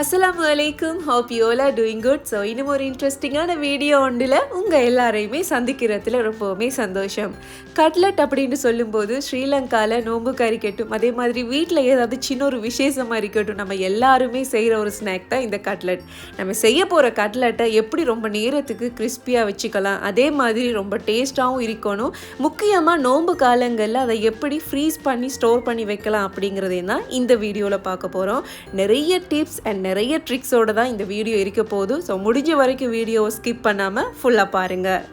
அஸ்லாம் அலைக்கும் hope you all doing good so இன்னும் ஒரு இன்ட்ரெஸ்டிங்கான வீடியோ ஒன்றில் உங்கள் எல்லாரையுமே சந்திக்கிறதுல ரொம்பவுமே சந்தோஷம். கட்லட் அப்படின்னு சொல்லும்போது ஸ்ரீலங்காவில் நோம்பு கறிக்கட்டும் அதே மாதிரி வீட்டில் ஏதாவது சின்ன ஒரு விசேஷமாக இருக்கட்டும் நம்ம எல்லாருமே செய்கிற ஒரு ஸ்நாக் தான் இந்த கட்லட் நம்ம செய்ய போகிற கட்லட்டை எப்படி ரொம்ப நேரத்துக்கு கிறிஸ்பியாக வச்சுக்கலாம் அதே மாதிரி ரொம்ப டேஸ்ட்டாகவும் இருக்கணும். முக்கியமாக நோம்பு காலங்களில் அதை எப்படி ஃப்ரீஸ் பண்ணி ஸ்டோர் பண்ணி வைக்கலாம் அப்படிங்கிறதே தான் இந்த வீடியோவில் பார்க்க போகிறோம் நிறைய டிப்ஸ் அண்ட் நிறைய ட்ரிக்ஸோட தான் இந்த வீடியோ இருக்க போகுது. ஸோ முடிஞ்ச வரைக்கும் வீடியோவை ஸ்கிப் பண்ணாமல் ஃபுல்லாக பாருங்கள்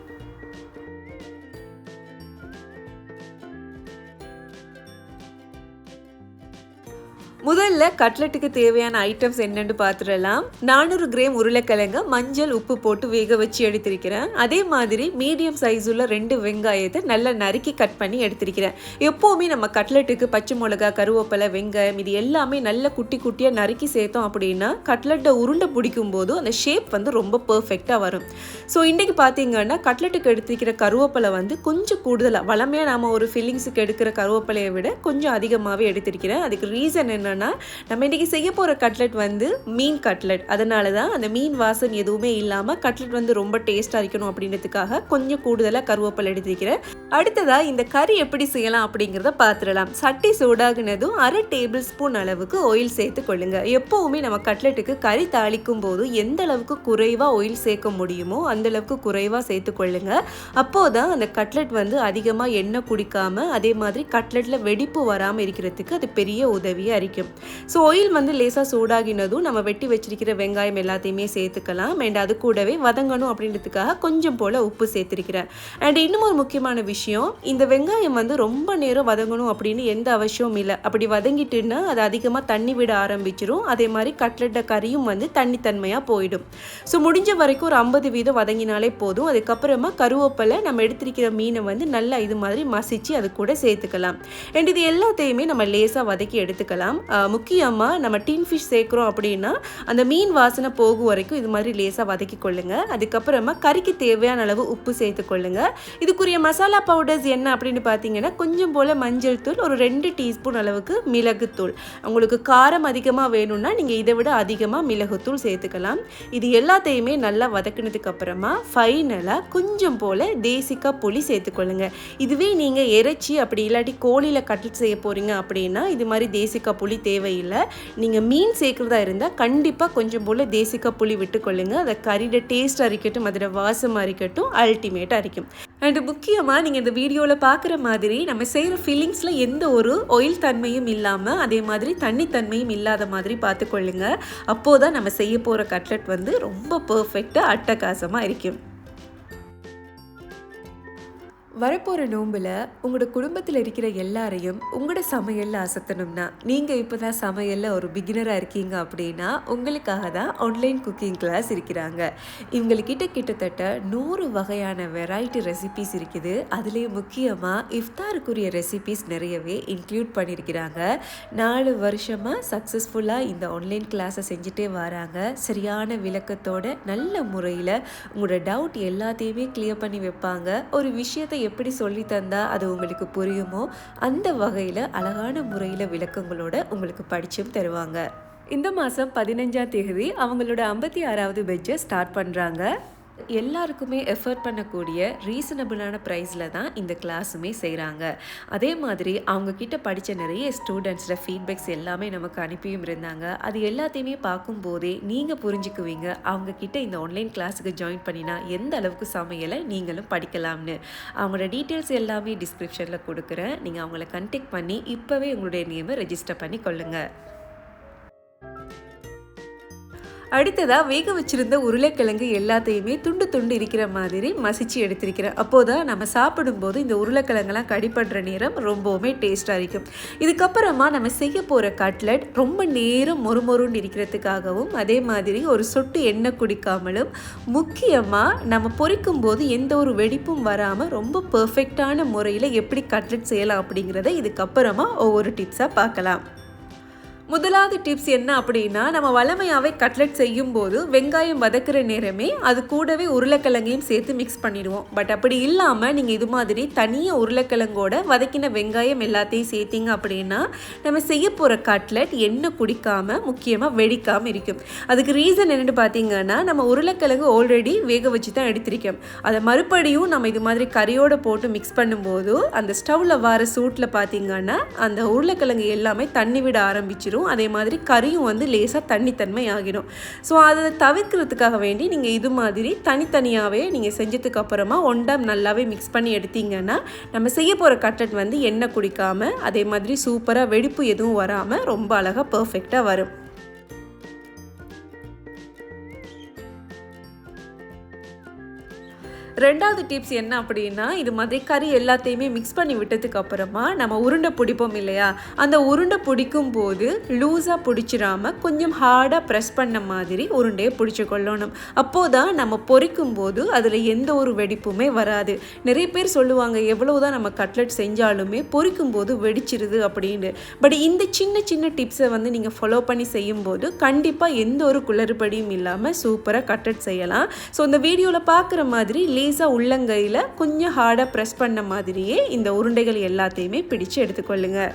முதல்ல கட்லெட்டுக்கு தேவையான ஐட்டம்ஸ் என்னன்னு பார்த்துடலாம் நானூறு கிராம் உருளைக்கிழங்கு மஞ்சள் உப்பு போட்டு வேக வச்சு எடுத்திருக்கிறேன். அதே மாதிரி மீடியம் சைஸ் உள்ள ரெண்டு வெங்காயத்தை நல்லா நறுக்கி கட் பண்ணி எடுத்திருக்கிறேன். எப்போவுமே நம்ம கட்லெட்டுக்கு பச்சை மிளகா கருவேப்பிலை வெங்காயம் இது எல்லாமே நல்ல குட்டி குட்டியாக நறுக்கி சேர்த்தோம் அப்படின்னா கட்லெட்டை உருண்டை பிடிக்கும் போது அந்த ஷேப் வந்து ரொம்ப பர்ஃபெக்டாக வரும். ஸோ இன்றைக்கி பார்த்தீங்கன்னா கட்லெட்டுக்கு எடுத்திருக்கிற கருவேப்பிலை வந்து கொஞ்சம் கூடுதலாக வளமையாக நாம் ஒரு ஃபில்லிங்ஸுக்கு எடுக்கிற கருவேப்பிலையை விட கொஞ்சம் அதிகமாகவே எடுத்திருக்கிறேன். அதுக்கு ரீசன் என்ன என்னென்னா நம்ம இன்றைக்கி செய்ய போகிற கட்லெட் வந்து மீன் கட்லெட் அதனால தான் அந்த மீன் வாசம் எதுவுமே இல்லாமல் கட்லெட் வந்து ரொம்ப டேஸ்ட்டாக இருக்கணும் அப்படின்றதுக்காக கொஞ்சம் கூடுதலாக கருவேப்பிலை எடுத்துக்கிறேன். அடுத்ததாக இந்த கறி எப்படி செய்யலாம் அப்படிங்கிறத பார்த்துடலாம் சட்டி சூடாகினதும் அரை டேபிள் ஸ்பூன் அளவுக்கு ஆயில் சேர்த்து கொள்ளுங்கள் எப்போவுமே நம்ம கட்லெட்டுக்கு கறி தாளிக்கும் போது எந்த அளவுக்கு குறைவாக ஆயில் சேர்க்க முடியுமோ அந்த அளவுக்கு குறைவாக சேர்த்து கொள்ளுங்க. அப்போதான் அந்த கட்லெட் வந்து அதிகமாக எண்ணெய் குடிக்காமல் அதே மாதிரி கட்லெட்டில் வெடிப்பு வராமல் இருக்கிறதுக்கு அது பெரிய உதவியாக இருக்கும் ஸோ ஆயில் வந்து லேசாக சூடாகினதும் நம்ம வெட்டி வச்சிருக்கிற வெங்காயம் எல்லாத்தையுமே சேர்த்துக்கலாம். அண்ட் அது கூடவே வதங்கணும் அப்படின்றதுக்காக கொஞ்சம் போல் உப்பு சேர்த்துருக்கிறேன். அண்ட் இன்னும் ஒரு முக்கியமான விஷயம் இந்த வெங்காயம் வந்து ரொம்ப நேரம் வதங்கணும் அப்படின்னு எந்த அவசியமும் இல்லை. அப்படி வதங்கிட்டுன்னா அது அதிகமாக தண்ணி விட ஆரம்பிச்சிடும் அதே மாதிரி கட்லெட்டை கறியும் வந்து தண்ணி தன்மையாக போயிடும். ஸோ முடிஞ்ச வரைக்கும் ஒரு ஐம்பது வீதம் வதங்கினாலே போதும். அதுக்கப்புறமா கருவேப்பிலை நம்ம எடுத்திருக்கிற மீனை வந்து நல்லா இது மாதிரி மசிச்சு அது கூட சேர்த்துக்கலாம். அண்ட் இது எல்லாத்தையுமே நம்ம லேசாக வதக்கி எடுத்துக்கலாம். முக்கியமாக நம்ம டீன் ஃபிஷ் சேர்க்குறோம் அப்படின்னா அந்த மீன் வாசனை போகும் வரைக்கும் இது மாதிரி லேசாக வதக்கி கொள்ளுங்கள் அதுக்கப்புறமா கறிக்கு தேவையான அளவு உப்பு சேர்த்து கொள்ளுங்கள் இதுக்குரிய மசாலா பவுடர்ஸ் என்ன அப்படின்னு பார்த்தீங்கன்னா கொஞ்சம் போல் மஞ்சள் தூள் ஒரு ரெண்டு டீஸ்பூன் அளவுக்கு மிளகுத்தூள் உங்களுக்கு காரம் அதிகமாக வேணும்னா நீங்கள் இதை விட அதிகமாக மிளகுத்தூள் சேர்த்துக்கலாம். இது எல்லாத்தையுமே நல்லா வதக்கினதுக்கு அப்புறமா ஃபைனலாக கொஞ்சம் போல் தேசிக்கா புளி சேர்த்துக்கொள்ளுங்க இதுவே நீங்கள் இறைச்சி அப்படி இல்லாட்டி கோழியில் கட்லட் செய்ய போகிறீங்க அப்படின்னா இது மாதிரி தேசிக்கா புளி தேவையில்லை. நீங்கள் மீன் சேர்க்குறதா இருந்தால் கண்டிப்பாக கொஞ்சம் போல் தேசிக்கா புளி விட்டுக்கொள்ளுங்க. அதை கறியோட டேஸ்ட்டாக இருக்கட்டும் அதோட வாசமாக இருக்கட்டும் அல்டிமேட்டாக இருக்கும் அண்டு முக்கியமாக நீங்கள் இந்த வீடியோவில் பார்க்குற மாதிரி நம்ம செய்கிற ஃபீலிங்ஸில் எந்த ஒரு ஆயில் தன்மையும் இல்லாமல் அதே மாதிரி தண்ணி தன்மையும் இல்லாத மாதிரி பார்த்துக்கொள்ளுங்க. அப்போது தான் நம்ம செய்ய போகிற கட்லெட் வந்து ரொம்ப பர்ஃபெக்டாக அட்டகாசமாக இருக்கும். வரப்போகிற நோம்பில் உங்களோட குடும்பத்தில் இருக்கிற எல்லாரையும் உங்களோட சமையலில் அசத்தணும்னா நீங்கள் இப்போ தான் சமையலில் ஒரு பிகினராக இருக்கீங்க அப்படின்னா உங்களுக்காக தான் ஆன்லைன் குக்கிங் கிளாஸ் இருக்கிறாங்க. இவங்கக்கிட்ட கிட்டத்தட்ட நூறு வகையான வெரைட்டி ரெசிபிஸ் இருக்குது. அதுலேயும் முக்கியமாக இஃப்தாருக்குரிய ரெசிபிஸ் நிறையவே இன்க்ளூட் பண்ணியிருக்கிறாங்க. நாலு வருஷமாக சக்ஸஸ்ஃபுல்லாக இந்த ஆன்லைன் கிளாஸை செஞ்சுட்டே வராங்க. சரியான விளக்கத்தோட நல்ல முறையில் உங்களோட டவுட் எல்லாத்தையுமே கிளியர் பண்ணி வைப்பாங்க. ஒரு விஷயத்தை எப்படி சொல்லி தந்தால் அது உங்களுக்கு புரியுமோ அந்த வகையில் அழகான முறையில் விளக்கங்களோட உங்களுக்கு படிச்சும் தருவாங்க. இந்த மாதம் பதினஞ்சாம் தேதி அவங்களோட ஐம்பத்தி ஆறாவது பெட்ஜை ஸ்டார்ட் பண்ணுறாங்க எல்லாருக்குமே எஃபர்ட் பண்ணக்கூடிய ரீசனபிளான ப்ரைஸில் தான் இந்த கிளாஸுமே செய்கிறாங்க அதே மாதிரி அவங்கக்கிட்ட படித்த நிறைய ஸ்டூடெண்ட்ஸில் ஃபீட்பேக்ஸ் எல்லாமே நமக்கு அனுப்பியும் இருந்தாங்க. அது எல்லாத்தையுமே பார்க்கும்போதே நீங்கள் புரிஞ்சுக்குவீங்க. அவங்கக்கிட்ட இந்த ஆன்லைன் கிளாஸுக்கு ஜாயின் பண்ணினா எந்த அளவுக்கு சமையலை நீங்களும் படிக்கலாம்னு. அவங்களோட டீட்டெயில்ஸ் எல்லாமே டிஸ்கிரிப்ஷனில் கொடுக்குறேன். நீங்கள் அவங்கள கண்டெக்ட் பண்ணி இப்போவே உங்களுடைய நேமை ரெஜிஸ்டர் பண்ணி கொள்ளுங்கள் அடுத்ததாக வேக வச்சிருந்த உருளைக்கிழங்கு எல்லாத்தையுமே துண்டு துண்டு இருக்கிற மாதிரி மசிச்சு எடுத்திருக்கிறேன். அப்போது தான் நம்ம சாப்பிடும்போது இந்த உருளைக்கிழங்கெல்லாம் பண்ணுற நேரம் ரொம்பவுமே டேஸ்ட்டாக இருக்கும். இதுக்கப்புறமா நம்ம செய்ய போகிற கட்லட் ரொம்ப நேரம் மொறுமொருன்னு இருக்கிறதுக்காகவும் அதே மாதிரி ஒரு சொட்டு எண்ணெய் குடிக்காமலும் முக்கியமாக நம்ம பொரிக்கும் போது எந்த ஒரு வெடிப்பும் வராமல் ரொம்ப பர்ஃபெக்டான முறையில் எப்படி கட்லட் செய்யலாம் அப்படிங்கிறத இதுக்கப்புறமா ஒவ்வொரு டிப்ஸாக பார்க்கலாம். முதலாவது டிப்ஸ் என்ன அப்படின்னா நம்ம வளமையாகவே கட்லெட் செய்யும்போது வெங்காயம் வதக்குற நேரமே அது கூடவே உருளைக்கிழங்கையும் சேர்த்து மிக்ஸ் பண்ணிடுவோம். பட் அப்படி இல்லாமல் நீங்கள் இது மாதிரி தனியாக உருளைக்கிழங்கோட வதக்கின வெங்காயம் எல்லாத்தையும் சேர்த்திங்க அப்படின்னா நம்ம செய்ய போகிற கட்லெட் எண்ணெய் குடிக்காமல் முக்கியமாக வெடிக்காமல் இருக்கும். அதுக்கு ரீசன் என்னென்னு பார்த்தீங்கன்னா நம்ம உருளைக்கிழங்கு ஆல்ரெடி வேக வச்சு தான் எடுத்திருக்கோம். அதை மறுபடியும் நம்ம இது மாதிரி கறியோடு போட்டு மிக்ஸ் பண்ணும்போது அந்த ஸ்டவ்வில் வர சூட்டில் பார்த்தீங்கன்னா அந்த உருளைக்கிழங்கு எல்லாமே தண்ணி விட ஆரம்பிச்சிடும் அதே மாதிரி கறியும் வந்து லேசாக தண்ணித்தன்மை ஆகிடும் ஸோ அதை தவிர்க்கிறதுக்காக வேண்டி நீங்கள் இது மாதிரி தனித்தனியாகவே நீங்கள் செஞ்சதுக்கு அப்புறமா ஒன்றாம் நல்லாவே மிக்ஸ் பண்ணி எடுத்தீங்கன்னா நம்ம செய்ய போகிற கட்லெட் வந்து எண்ணெய் குடிக்காமல் அதே மாதிரி சூப்பராக வெடிப்பு எதுவும் வராமல் ரொம்ப அழகாக பர்ஃபெக்டாக வரும். ரெண்டாவது டிப்ஸ் என்ன அப்படின்னா இது மாதிரி கறி எல்லாத்தையுமே மிக்ஸ் பண்ணி விட்டதுக்கு அப்புறமா நம்ம உருண்டை பிடிப்போம் இல்லையா? அந்த உருண்டை பிடிக்கும் போது லூஸாக பிடிச்சிடாம கொஞ்சம் ஹார்டாக ப்ரெஸ் பண்ண மாதிரி உருண்டையை பிடிச்சி கொள்ளணும். அப்போதான் நம்ம பொறிக்கும் போது அதில் எந்த ஒரு வெடிப்புமே வராது. நிறைய பேர் சொல்லுவாங்க எவ்வளவுதான் நம்ம கட்லெட் செஞ்சாலுமே பொறிக்கும் போது வெடிச்சிருது அப்படின்னு. பட் இந்த சின்ன சின்ன டிப்ஸை வந்து நீங்கள் ஃபாலோ பண்ணி செய்யும்போது கண்டிப்பாக எந்த ஒரு குளறுபடியும் இல்லாமல் சூப்பராக கட்லெட் செய்யலாம். ஸோ இந்த வீடியோவில் பார்க்குற மாதிரி லேசாக உள்ளங்கையில் கொஞ்சம் ஹார்டாக ப்ரெஸ் பண்ண மாதிரியே இந்த உருண்டைகள் எல்லாத்தையுமே பிடிச்சு எடுத்துக்கொள்ளுங்கள்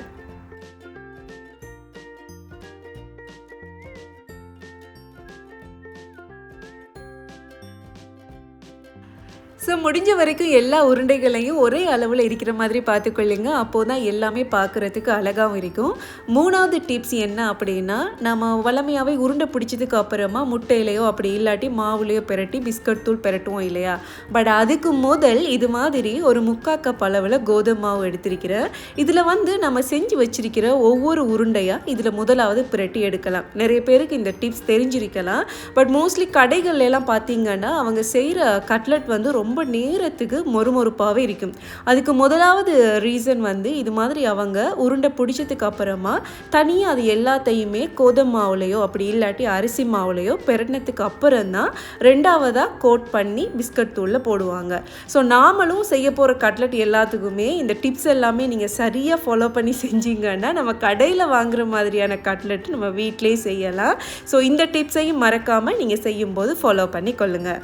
ஸோ முடிஞ்ச வரைக்கும் எல்லா உருண்டைகளையும் ஒரே அளவில் இருக்கிற மாதிரி பார்த்துக்கொள்ளுங்க. அப்போது தான் எல்லாமே பார்க்குறதுக்கு அழகாகவும் இருக்கும். மூணாவது டிப்ஸ் என்ன அப்படின்னா நம்ம வளமையாகவே உருண்டை பிடிச்சதுக்கு அப்புறமா முட்டையிலையோ அப்படி இல்லாட்டி மாவுலையோ பெரட்டி பிஸ்கட் தூள் பெரட்டுவோம் இல்லையா? பட் அதுக்கு முதல் இது மாதிரி ஒரு முக்கா கப் அளவில் கோதுமை மாவு எடுத்திருக்கிறேன் இதில் வந்து நம்ம செஞ்சு வச்சிருக்கிற ஒவ்வொரு உருண்டையாக இதில் முதலாவது பிரட்டி எடுக்கலாம். நிறைய பேருக்கு இந்த டிப்ஸ் தெரிஞ்சிருக்கலாம். பட் மோஸ்ட்லி கடைகள்லாம் பார்த்தீங்கன்னா அவங்க செய்கிற கட்லெட் வந்து ரொம்ப ரொம்ப நேரத்துக்கு மொறுமொறுப்பாகவே இருக்கும். அதுக்கு முதலாவது ரீசன் வந்து இது மாதிரி அவங்க உருண்டை பிடிச்சதுக்கு அப்புறமா தனியாக அது எல்லாத்தையுமே கோதுமை மாவுலையோ அப்படி இல்லாட்டி அரிசி மாவுலையோ பெரட்டினதுக்கு அப்புறம் தான் ரெண்டாவதாக கோட் பண்ணி பிஸ்கட் தூளில் போடுவாங்க. ஸோ நாமளும் செய்ய போகிற கட்லெட் எல்லாத்துக்குமே இந்த டிப்ஸ் எல்லாமே நீங்கள் சரியாக ஃபாலோ பண்ணி செஞ்சீங்கன்னா நம்ம கடையில் வாங்குற மாதிரியான கட்லெட் நம்ம வீட்டிலே செய்யலாம். ஸோ இந்த டிப்ஸையும் மறக்காமல் நீங்கள் செய்யும்போது ஃபாலோ பண்ணி கொள்ளுங்கள்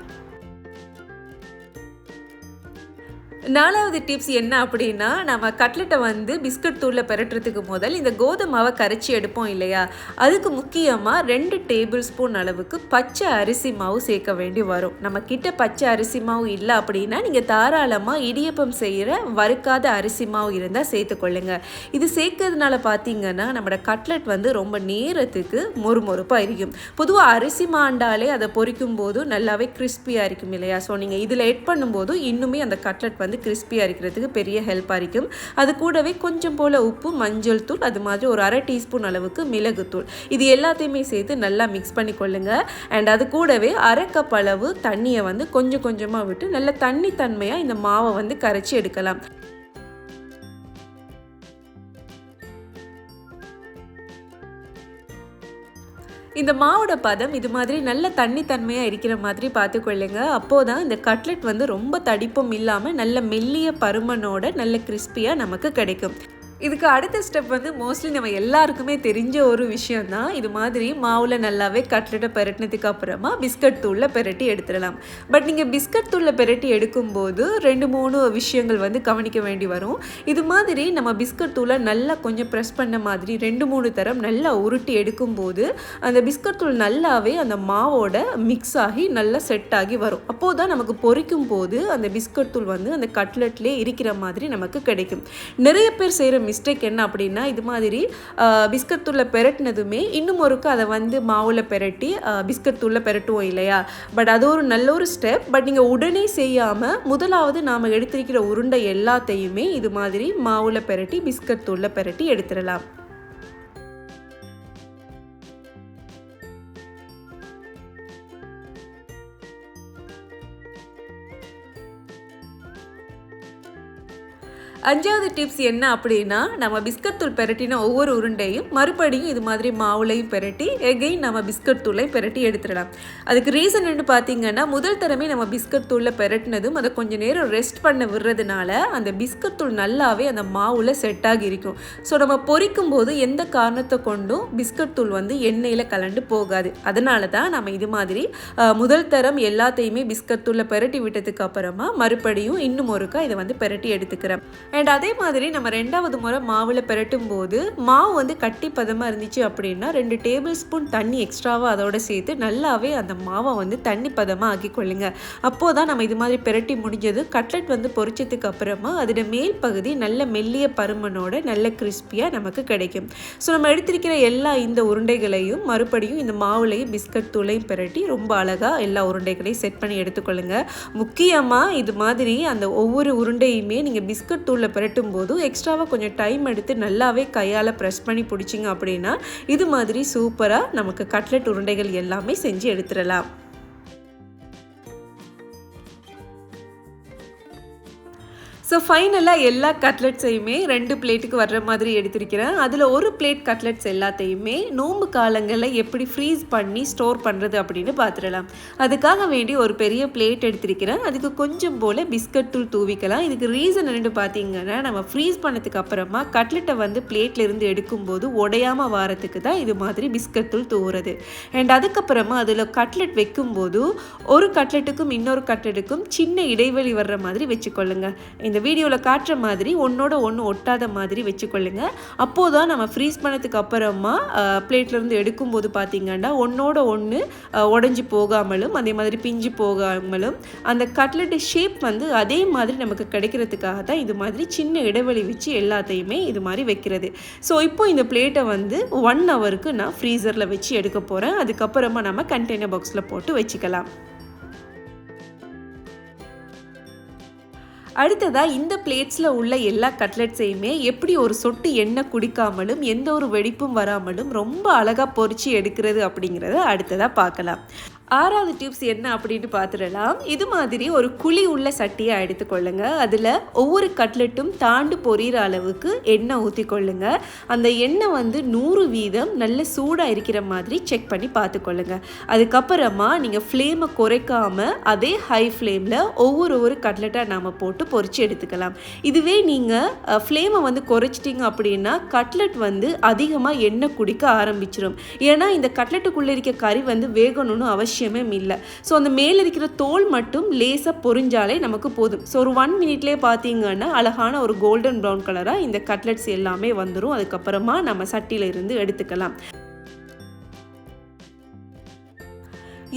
நாலாவது டிப்ஸ் என்ன அப்படின்னா நம்ம கட்லெட்டை வந்து பிஸ்கட் தூளில் பெரட்டுறதுக்கு முதல் இந்த கோதுமாவை கரைச்சி எடுப்போம் இல்லையா? அதுக்கு முக்கியமாக ரெண்டு டேபிள் ஸ்பூன் அளவுக்கு பச்சை அரிசி மாவு சேர்க்க வேண்டி வரும். நம்ம கிட்ட பச்சை அரிசி மாவு இல்லை அப்படின்னா நீங்கள் தாராளமாக இடியப்பம் செய்கிற வறுக்காத அரிசி மாவு இருந்தால் சேர்த்துக்கொள்ளுங்க இது சேர்க்கறதுனால பார்த்தீங்கன்னா நம்மளோட கட்லெட் வந்து ரொம்ப நேரத்துக்கு மொறுமொறுப்பாக இருக்கும் பொதுவாக அரிசி மாண்டாலே அதை பொரிக்கும் போது நல்லாவே கிறிஸ்பியாக இருக்கும் இல்லையா? ஸோ நீங்கள் இதில் எட் பண்ணும்போது இன்னுமே அந்த கட்லெட் வந்து வந்து கிறிஸ்பியாக இருக்கிறதுக்கு பெரிய ஹெல்ப்பாக இருக்கும் அது கூடவே கொஞ்சம் போல் உப்பு மஞ்சள் தூள் அது மாதிரி ஒரு அரை டீஸ்பூன் அளவுக்கு மிளகுத்தூள் இது எல்லாத்தையுமே சேர்த்து நல்லா மிக்ஸ் பண்ணி கொள்ளுங்க அண்ட் அது கூடவே அரை கப் அளவு தண்ணியை வந்து கொஞ்சம் கொஞ்சமாக விட்டு நல்ல தண்ணி தன்மையாக இந்த மாவை வந்து கரைச்சி எடுக்கலாம். இந்த மாவோட பதம் இது மாதிரி நல்ல தண்ணி தன்மையாக இருக்கிற மாதிரி பார்த்துக்கொள்ளுங்க. அப்போது தான் இந்த கட்லெட் வந்து ரொம்ப தடிப்பும் இல்லாமல் நல்ல மெல்லிய பருமனோட நல்ல கிறிஸ்பியாக நமக்கு கிடைக்கும். இதுக்கு அடுத்த ஸ்டெப் வந்து மோஸ்ட்லி நம்ம எல்லாருக்குமே தெரிஞ்ச ஒரு விஷயம் தான் இது மாதிரி மாவில் நல்லாவே கட்லெட்டை பெரட்டினதுக்கு அப்புறமா பிஸ்கட் தூளில் பெரட்டி எடுத்துடலாம். பட் நீங்கள் பிஸ்கட் தூளில் பெரட்டி எடுக்கும்போது ரெண்டு மூணு விஷயங்கள் வந்து கவனிக்க வேண்டி வரும். இது மாதிரி நம்ம பிஸ்கட் தூளை நல்லா கொஞ்சம் ப்ரெஸ் பண்ண மாதிரி ரெண்டு மூணு தரம் நல்லா உருட்டி எடுக்கும்போது அந்த பிஸ்கட் தூள் நல்லாவே அந்த மாவோட மிக்ஸ் ஆகி நல்லா செட் ஆகி வரும். அப்போது தான் நமக்கு பொரிக்கும் போது அந்த பிஸ்கட் தூள் வந்து அந்த கட்லெட்லேயே இருக்கிற மாதிரி நமக்கு கிடைக்கும். நிறைய பேர் செய்கிற மிஸ்டேக் என்ன அப்படின்னா இது மாதிரி பிஸ்கட் தூளில் பெரட்டினதுமே இன்னும் ஒருக்கு அதை வந்து மாவில் பெரட்டி பிஸ்கட் தூளில் பெரட்டுவோம் இல்லையா? பட் அது ஒரு நல்ல ஒரு ஸ்டெப் பட் நீங்கள் உடனே செய்யாமல் முதலாவது நாம் எடுத்திருக்கிற உருண்டை எல்லாத்தையுமே இது மாதிரி மாவில் பெரட்டி பிஸ்கட் தூளில் பெரட்டி எடுத்துடலாம். அஞ்சாவது டிப்ஸ் என்ன அப்படின்னா நம்ம பிஸ்கட் தூள் பெரட்டின ஒவ்வொரு உருண்டையும் மறுபடியும் இது மாதிரி மாவுலையும் பெரட்டி எகைன் நம்ம பிஸ்கட் தூளை பெரட்டி எடுத்துடலாம். அதுக்கு ரீசன் என்ன பார்த்தீங்கன்னா முதல் தரமே நம்ம பிஸ்கட் தூளில் பெரட்டினதும் அதை கொஞ்சம் நேரம் ரெஸ்ட் பண்ண விடுறதுனால அந்த பிஸ்கட் தூள் நல்லாவே அந்த மாவில் செட் ஆகி இருக்கும். ஸோ நம்ம பொரிக்கும் போது எந்த காரணத்தை கொண்டும் பிஸ்கட் தூள் வந்து எண்ணெயில் கலண்டு போகாது. அதனால தான் நம்ம இது மாதிரி முதல் தரம் எல்லாத்தையுமே பிஸ்கட் தூளில் பெரட்டி விட்டதுக்கு அப்புறமா மறுபடியும் இன்னும் ஒருக்கா இதை வந்து பெரட்டி எடுத்துக்கிறேன் அண்ட் அதே மாதிரி நம்ம ரெண்டாவது முறை மாவில் பெரட்டும் போது மாவு வந்து கட்டி பதமாக இருந்துச்சு அப்படின்னா ரெண்டு டேபிள் ஸ்பூன் தண்ணி எக்ஸ்ட்ராவாக அதோட சேர்த்து நல்லாவே அந்த மாவை வந்து தண்ணி பதமாக ஆக்கி கொள்ளுங்க. அப்போ தான் நம்ம இது மாதிரி பெரட்டி முடிஞ்சது. கட்லெட் வந்து பொரிச்சதுக்கு அப்புறமா அதோட மேல் பகுதி நல்ல மெல்லிய பருமனோட நல்ல கிறிஸ்பியாக நமக்கு கிடைக்கும். ஸோ நம்ம எடுத்திருக்கிற எல்லா இந்த உருண்டைகளையும் மறுபடியும் இந்த மாவுலையும் பிஸ்கட் தூளையும் பெரட்டி ரொம்ப அழகாக எல்லா உருண்டைகளையும் செட் பண்ணி எடுத்துக்கொள்ளுங்க. முக்கியமாக இது மாதிரி அந்த ஒவ்வொரு உருண்டையுமே நீங்கள் பிஸ்கட் தூள் ஸ்பூனில் பிரட்டும் போது எக்ஸ்ட்ராவாக கொஞ்சம் டைம் எடுத்து நல்லாவே கையால் ப்ரெஸ் பண்ணி பிடிச்சிங்க அப்படின்னா இது மாதிரி சூப்பராக நமக்கு கட்லெட் உருண்டைகள் எல்லாமே செஞ்சு எடுத்துடலாம். ஸோ ஃபைனலாக எல்லா கட்லெட்ஸையுமே ரெண்டு பிளேட்டுக்கு வர்ற மாதிரி எடுத்திருக்கிறேன். அதில் ஒரு பிளேட் கட்லெட்ஸ் எல்லாத்தையுமே நோம்பு காலங்களில் எப்படி ஃப்ரீஸ் பண்ணி ஸ்டோர் பண்ணுறது அப்படின்னு பார்த்துடலாம் அதுக்காக வேண்டி ஒரு பெரிய பிளேட் எடுத்திருக்கிறேன். அதுக்கு கொஞ்சம் போல் பிஸ்கட் தூள் தூவிக்கலாம். இதுக்கு ரீசன் என்னென்னு பார்த்தீங்கன்னா நம்ம ஃப்ரீஸ் பண்ணதுக்கு அப்புறமா கட்லெட்டை வந்து பிளேட்லேருந்து எடுக்கும்போது உடையாமல் வாரத்துக்கு தான் இது மாதிரி பிஸ்கட் தூள் தூவுறது. அண்ட் அதுக்கப்புறமா அதில் கட்லெட் வைக்கும்போது ஒரு கட்லெட்டுக்கும் இன்னொரு கட்லெட்டுக்கும் சின்ன இடைவெளி வர்ற மாதிரி வச்சுக்கொள்ளுங்க. இந்த இந்த வீடியோவில் காட்டுற மாதிரி ஒன்றோட ஒன்று ஒட்டாத மாதிரி வச்சுக்கொள்ளுங்க. அப்போது தான் நம்ம ஃப்ரீஸ் பண்ணதுக்கு அப்புறமா பிளேட்லேருந்து எடுக்கும்போது பார்த்திங்கன்னா ஒன்றோட ஒன்று உடஞ்சி போகாமலும் அதே மாதிரி பிஞ்சு போகாமலும் அந்த கட்லெட்டு ஷேப் வந்து அதே மாதிரி நமக்கு கிடைக்கிறதுக்காக தான் இது மாதிரி சின்ன இடைவெளி வச்சு எல்லாத்தையுமே இது மாதிரி வைக்கிறது. ஸோ இப்போ இந்த பிளேட்டை வந்து ஒன் ஹவருக்கு நான் ஃப்ரீசரில் வச்சு எடுக்க போகிறேன் அதுக்கப்புறமா நம்ம கண்டெய்னர் பாக்ஸில் போட்டு வச்சுக்கலாம். அடுத்ததாக இந்த பிளேட்ஸில் உள்ள எல்லா கட்லெட்ஸையுமே எப்படி ஒரு சொட்டு எண்ணெய் குடிக்காமலும் எந்த ஒரு வெடிப்பும் வராமலும் ரொம்ப அழகாக பொறிச்சு எடுக்கிறது அப்படிங்கிறத அடுத்ததாக பார்க்கலாம். ஆறாவது டிப்ஸ் என்ன அப்படின்னு பார்த்துடலாம். இது மாதிரி ஒரு குழி உள்ள சட்டியை எடுத்துக்கொள்ளுங்க அதில் ஒவ்வொரு கட்லெட்டும் தாண்டு பொரியிற அளவுக்கு எண்ணெய் ஊற்றிக்கொள்ளுங்க அந்த எண்ணெய் வந்து நூறு வீதம் நல்ல சூடாக இருக்கிற மாதிரி செக் பண்ணி பார்த்துக்கொள்ளுங்க அதுக்கப்புறமா நீங்கள் ஃப்ளேமை குறைக்காமல் அதே ஹை ஃப்ளேமில் ஒவ்வொரு ஒரு கட்லெட்டாக நாம் போட்டு பொறிச்சு எடுத்துக்கலாம். இதுவே நீங்கள் ஃப்ளேமை வந்து குறைச்சிட்டிங்க அப்படின்னா கட்லெட் வந்து அதிகமாக எண்ணெய் குடிக்க ஆரம்பிச்சிடும் ஏன்னா இந்த கட்லெட்டுக்குள்ளே இருக்க கறி வந்து வேகணும்னு அவசியம் அவசியமே இல்லை ஸோ அந்த மேலே இருக்கிற தோல் மட்டும் லேசாக பொறிஞ்சாலே நமக்கு போதும். ஸோ ஒரு ஒன் மினிட்லேயே பார்த்தீங்கன்னா அழகான ஒரு கோல்டன் ப்ரௌன் கலராக இந்த கட்லெட்ஸ் எல்லாமே வந்துடும் அதுக்கப்புறமா நம்ம சட்டியில் இருந்து எடுத்துக்கலாம்.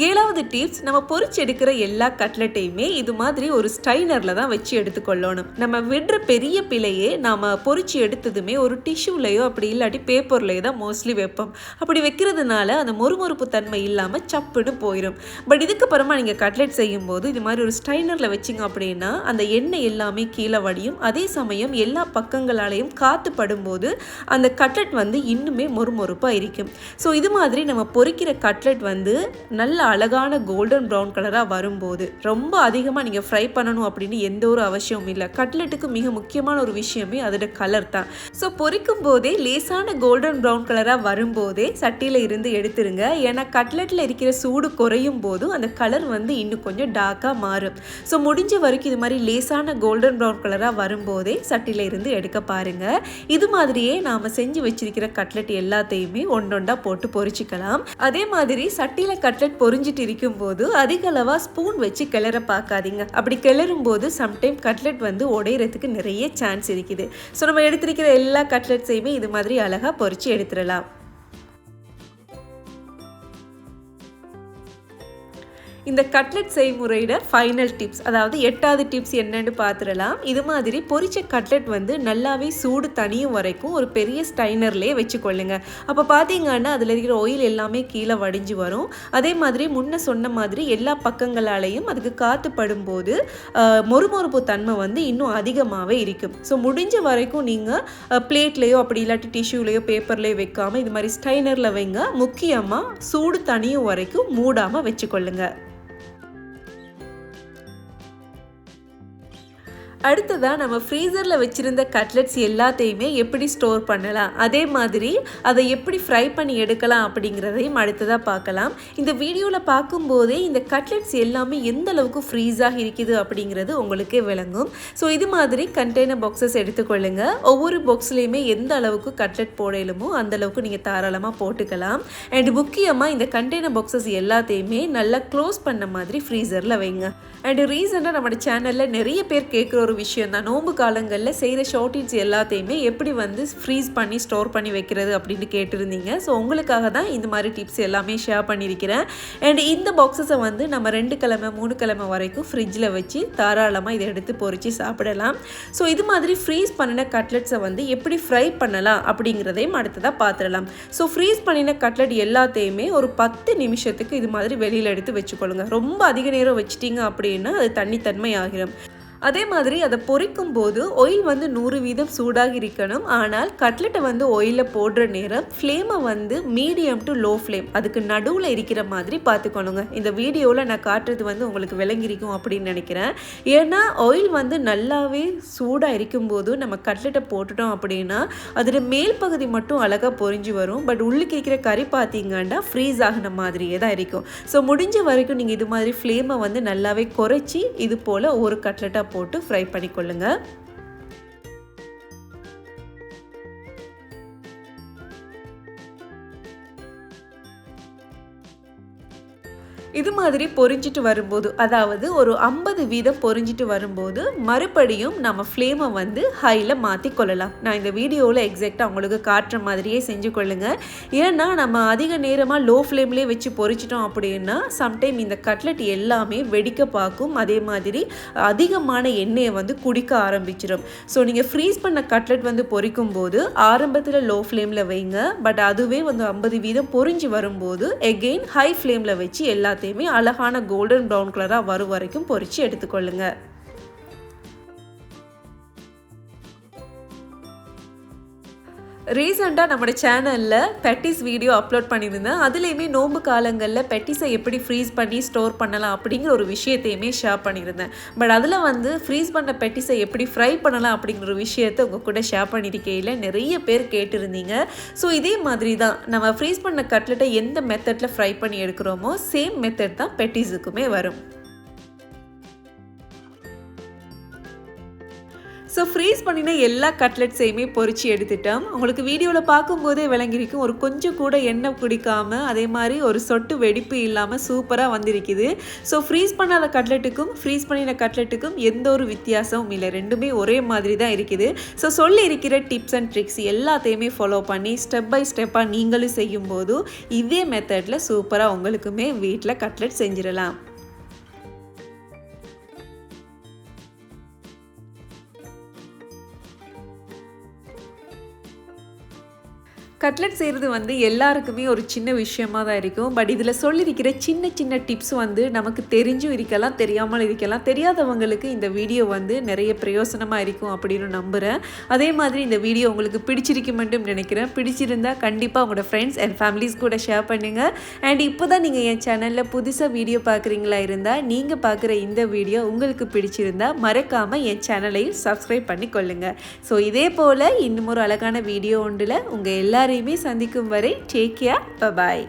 ஏழாவது டிப்ஸ் நம்ம பொறிச்சு எடுக்கிற எல்லா கட்லெட்டையுமே இது மாதிரி ஒரு ஸ்டைனரில் தான் வச்சு எடுத்துக்கொள்ளணும். நம்ம விடுற பெரிய பிழையே நாம் பொறிச்சு எடுத்ததுமே ஒரு டிஷ்யூலையோ அப்படி இல்லாட்டி பேப்பர்லையோ தான் மோஸ்ட்லி வைப்போம். அப்படி வைக்கிறதுனால அந்த மொறுமொறுப்பு தன்மை இல்லாமல் சப்புன்னு போயிடும் பட் இதுக்கப்புறமா நீங்கள் கட்லெட் செய்யும்போது இது மாதிரி ஒரு ஸ்டைனரில் வச்சிங்க அப்படின்னா அந்த எண்ணெய் எல்லாமே கீழே வடியும். அதே சமயம் எல்லா பக்கங்களாலையும் காற்று படும்போது அந்த கட்லெட் வந்து இன்னுமே மொறுமொறுப்பாக இருக்கும். ஸோ இது மாதிரி நம்ம பொறிக்கிற கட்லெட் வந்து நல்ல அழகான கோல்டன் ப்ரௌன் கலராக வரும்போது ரொம்ப அதிகமாக நீங்கள் ஃப்ரை பண்ணணும் அப்படின்னு எந்த ஒரு அவசியமும் இல்லை. கட்லெட்டுக்கு மிக முக்கியமான ஒரு விஷயமே அதோட கலர் தான். ஸோ பொறிக்கும் போதே லேசான கோல்டன் ப்ரௌன் கலராக வரும்போதே சட்டியில் இருந்து எடுத்துருங்க. ஏன்னா கட்லெட்டில் இருக்கிற சூடு குறையும் போதும் அந்த கலர் வந்து இன்னும் கொஞ்சம் டார்க்காக மாறும். ஸோ முடிஞ்ச வரைக்கும் இது மாதிரி லேசான கோல்டன் ப்ரௌன் கலராக வரும்போதே சட்டியில் இருந்து எடுக்க பாருங்கள் இது மாதிரியே நாம் செஞ்சு வச்சிருக்கிற கட்லெட் எல்லாத்தையுமே ஒன்றொண்டா போட்டு பொறிச்சிக்கலாம் அதே மாதிரி சட்டியில் கட்லெட் பொறிஞ்சிட்டு இருக்கும்போது அதிக அளவாக ஸ்பூன் வச்சு கிளற பார்க்காதீங்க. அப்படி கிளறும் போது சம்டைம் கட்லெட் வந்து உடையிறதுக்கு நிறைய சான்ஸ் இருக்குது. ஸோ நம்ம எடுத்திருக்கிற எல்லா கட்லெட்ஸையுமே இது மாதிரி அழகாக பொறிச்சு எடுத்துடலாம். இந்த கட்லெட் செய்முறையோட ஃபைனல் டிப்ஸ் அதாவது எட்டாவது டிப்ஸ் என்னன்னு பார்த்துடலாம். இது மாதிரி பொரிச்ச கட்லெட் வந்து நல்லாவே சூடு தனியும் வரைக்கும் ஒரு பெரிய ஸ்டைனர்லேயே வச்சுக்கொள்ளுங்க. அப்போ பார்த்தீங்கன்னா அதில் இருக்கிற ஆயில் எல்லாமே கீழே வடிஞ்சு வரும். அதே மாதிரி முன்ன சொன்ன மாதிரி எல்லா பக்கங்களாலையும் அதுக்கு காற்று படும்போது மொறுமொறுப்பு தன்மை வந்து இன்னும் அதிகமாகவே இருக்கும். ஸோ முடிஞ்ச வரைக்கும் நீங்கள் பிளேட்லேயோ அப்படி இல்லாட்டி டிஷ்யூலேயோ பேப்பர்லேயோ வைக்காமல் இது மாதிரி ஸ்டைனரில் வைங்க. முக்கியமாக சூடு தனியும் வரைக்கும் மூடாமல் வச்சுக்கொள்ளுங்கள் அடுத்ததாக நம்ம ஃப்ரீசரில் வச்சுருந்த கட்லெட்ஸ் எல்லாத்தையுமே எப்படி ஸ்டோர் பண்ணலாம்? அதே மாதிரி அதை எப்படி ஃப்ரை பண்ணி எடுக்கலாம் அப்படிங்கிறதையும் அடுத்ததாக பார்க்கலாம். இந்த வீடியோவில் பார்க்கும்போதே இந்த கட்லெட்ஸ் எல்லாமே எந்த அளவுக்கு ஃப்ரீஸாக இருக்குது அப்படிங்கிறது உங்களுக்கே விளங்கும். ஸோ இது மாதிரி கண்டெய்னர் பாக்ஸஸ் எடுத்துக்கொள்ளுங்க ஒவ்வொரு பாக்ஸ்லேயுமே எந்த அளவுக்கு கட்லெட் போடலுமோ அந்த அளவுக்கு நீங்கள் தாராளமாக போட்டுக்கலாம். அண்ட் முக்கியமாக இந்த கண்டெய்னர் பாக்ஸஸ் எல்லாத்தையுமே நல்லா க்ளோஸ் பண்ண மாதிரி ஃப்ரீசரில் வைங்க. அண்ட் ரீசெண்டாக நம்மளோட சேனலில் நிறைய பேர் கேட்குற ஒரு விஷயம் தான். நோம்பு காலங்களில் செய்கிற ஷார்ட்டேஜ் எல்லாத்தையுமே எப்படி வந்து ஃப்ரீஸ் பண்ணி ஸ்டோர் பண்ணி வைக்கிறது அப்படின்னு கேட்டிருந்தீங்க. ஸோ உங்களுக்காக தான் இந்த மாதிரி டிப்ஸ் எல்லாமே ஷேர் பண்ணியிருக்கிறேன். அண்ட் இந்த பாக்ஸஸை வந்து நம்ம ரெண்டு கிழமை மூணு கிழமை வரைக்கும் ஃப்ரிட்ஜில் வச்சு தாராளமாக இதை எடுத்து பொறிச்சு சாப்பிடலாம். ஸோ இது மாதிரி ஃப்ரீஸ் பண்ணின கட்லெட்ஸை வந்து எப்படி ஃப்ரை பண்ணலாம் அப்படிங்கிறதையும் அடுத்ததாக பார்த்துடலாம் ஸோ ஃப்ரீஸ் பண்ணின கட்லெட் எல்லாத்தையுமே ஒரு பத்து நிமிஷத்துக்கு இது மாதிரி வெளியில் எடுத்து வச்சுக்கொள்ளுங்க. ரொம்ப அதிக நேரம் வச்சிட்டிங்க அப்படின்னா அது தண்ணித்தன்மை ஆகிடும் அதே மாதிரி அதை பொரிக்கும் போது ஆயில் வந்து நூறு வீதம் சூடாகி இருக்கணும். ஆனால் கட்லெட்டை வந்து ஆயிலில் போடுற நேரம் ஃப்ளேமை வந்து மீடியம் டு லோ ஃப்ளேம் அதுக்கு நடுவில் இருக்கிற மாதிரி பார்த்துக்கணுங்க. இந்த வீடியோவில் நான் காட்டுறது வந்து உங்களுக்கு விளங்கிருக்கும் அப்படின்னு நினைக்கிறேன். ஏன்னா ஆயில் வந்து நல்லாவே சூடாக இருக்கும்போது நம்ம கட்லெட்டை போட்டுட்டோம் அப்படின்னா அதோட மேல் பகுதி மட்டும் அழகாக பொரிஞ்சு வரும். பட் உள்ளுக்கு இருக்கிற கறி பார்த்தீங்கன்னா ஃப்ரீஸ் ஆகின மாதிரியே தான் இருக்கும். ஸோ முடிஞ்ச வரைக்கும் நீங்கள் இது மாதிரி ஃப்ளேமை வந்து நல்லாவே குறைச்சி இது போல் ஒரு கட்லெட்டாக போட்டு ஃப்ரை பண்ணிக்கொள்ளுங்க. இது மாதிரி பொரிஞ்சிட்டு வரும்போது அதாவது ஒரு ஐம்பது வீதம் பொரிஞ்சிட்டு வரும்போது மறுபடியும் நம்ம ஃப்ளேமை வந்து ஹையில் மாற்றி கொள்ளலாம். நான் இந்த வீடியோவில் எக்ஸாக்டாக உங்களுக்கு காட்டுற மாதிரியே செஞ்சு கொள்ளுங்கள் ஏன்னா நம்ம அதிக நேரமாக லோ ஃப்ளேம்லேயே வச்சு பொரிச்சிட்டோம் அப்படின்னா சம்டைம் இந்த கட்லெட் எல்லாமே வெடிக்க பார்க்கும். அதே மாதிரி அதிகமான எண்ணெயை வந்து குடிக்க ஆரம்பிச்சிடும் ஸோ நீங்கள் ஃப்ரீஸ் பண்ண கட்லெட் வந்து பொரிக்கும் போது ஆரம்பத்தில் லோ ஃப்ளேமில் வைங்க. பட் அதுவே வந்து ஐம்பது வீதம் பொரிஞ்சு வரும்போது எகெயின் ஹை ஃப்ளேமில் வச்சு எல்லாத்தையும் எல்லாத்தையுமே அழகான கோல்டன் ப்ரௌன் கலராக வரும் வரைக்கும் பொறிச்சு எடுத்துக்கொள்ளுங்க. ரீசெண்டாக நம்மளோட சேனலில் பெட்டிஸ் வீடியோ அப்லோட் பண்ணியிருந்தேன். அதுலேயுமே நோம்பு காலங்களில் பெட்டிஸை எப்படி ஃப்ரீஸ் பண்ணி ஸ்டோர் பண்ணலாம் அப்படிங்கிற ஒரு விஷயத்தையுமே ஷேர் பண்ணியிருந்தேன். பட் அதில் வந்து ஃப்ரீஸ் பண்ண பெட்டிஸை எப்படி ஃப்ரை பண்ணலாம் அப்படிங்கிற ஒரு விஷயத்தை உங்கள் கூட ஷேர் பண்ணியிருக்கையில் நிறைய பேர் கேட்டிருந்தீங்க. ஸோ இதே மாதிரி தான் நம்ம ஃப்ரீஸ் பண்ண கட்லெட்டை எந்த மெத்தடில் ஃப்ரை பண்ணி எடுக்கிறோமோ சேம் மெத்தட் தான் பெட்டிஸுக்குமே வரும். ஸோ ஃப்ரீஸ் பண்ணின எல்லா கட்லெட்ஸையுமே பொறிச்சு எடுத்துட்டோம். உங்களுக்கு வீடியோவில் பார்க்கும்போதே விளங்கிருக்கும் ஒரு கொஞ்சம் கூட எண்ணெய் குடிக்காமல் அதே மாதிரி ஒரு சொட்டு வெடிப்பு இல்லாமல் சூப்பராக வந்திருக்குது. ஸோ ஃப்ரீஸ் பண்ணாத கட்லெட்டுக்கும் ஃப்ரீஸ் பண்ணின கட்லெட்டுக்கும் எந்த ஒரு வித்தியாசமும் இல்லை. ரெண்டுமே ஒரே மாதிரி தான் இருக்குது. ஸோ சொல்லி இருக்கிற டிப்ஸ் அண்ட் ட்ரிக்ஸ் எல்லாத்தையுமே ஃபாலோ பண்ணி ஸ்டெப் பை ஸ்டெப்பாக நீங்களும் செய்யும்போது இதே மெத்தடில் சூப்பராக உங்களுக்குமே வீட்டில் கட்லெட் செஞ்சிடலாம். கட்லட் செய்கிறது வந்து எல்லாருக்குமே ஒரு சின்ன விஷயமா தான் இருக்கும். பட் இதில் சொல்லியிருக்கிற சின்ன சின்ன டிப்ஸ் வந்து நமக்கு தெரிஞ்சும் இருக்கலாம் தெரியாமல் இருக்கலாம். தெரியாதவங்களுக்கு இந்த வீடியோ வந்து நிறைய பிரயோசனமாக இருக்கும் அப்படின்னு நம்புகிறேன் அதே மாதிரி இந்த வீடியோ உங்களுக்கு பிடிச்சிருக்குமென்றும் நினைக்கிறேன். பிடிச்சிருந்தா கண்டிப்பாக உங்களோட ஃப்ரெண்ட்ஸ் அண்ட் ஃபேமிலிஸ் கூட ஷேர் பண்ணுங்கள் அண்ட் இப்போ தான் நீங்கள் என் சேனலில் புதுசாக வீடியோ பார்க்குறீங்களா இருந்தால் நீங்கள் பார்க்குற இந்த வீடியோ உங்களுக்கு பிடிச்சிருந்தால் மறக்காமல் என் சேனலையும் சப்ஸ்கிரைப் பண்ணி கொள்ளுங்கள் ஸோ இதே போல் இன்னும் ஒரு அழகான வீடியோ ஒன்றில் உங்கள் எல்லா எல்லாரையுமே சந்திக்கும் வரை டேக் கேர் பபாய்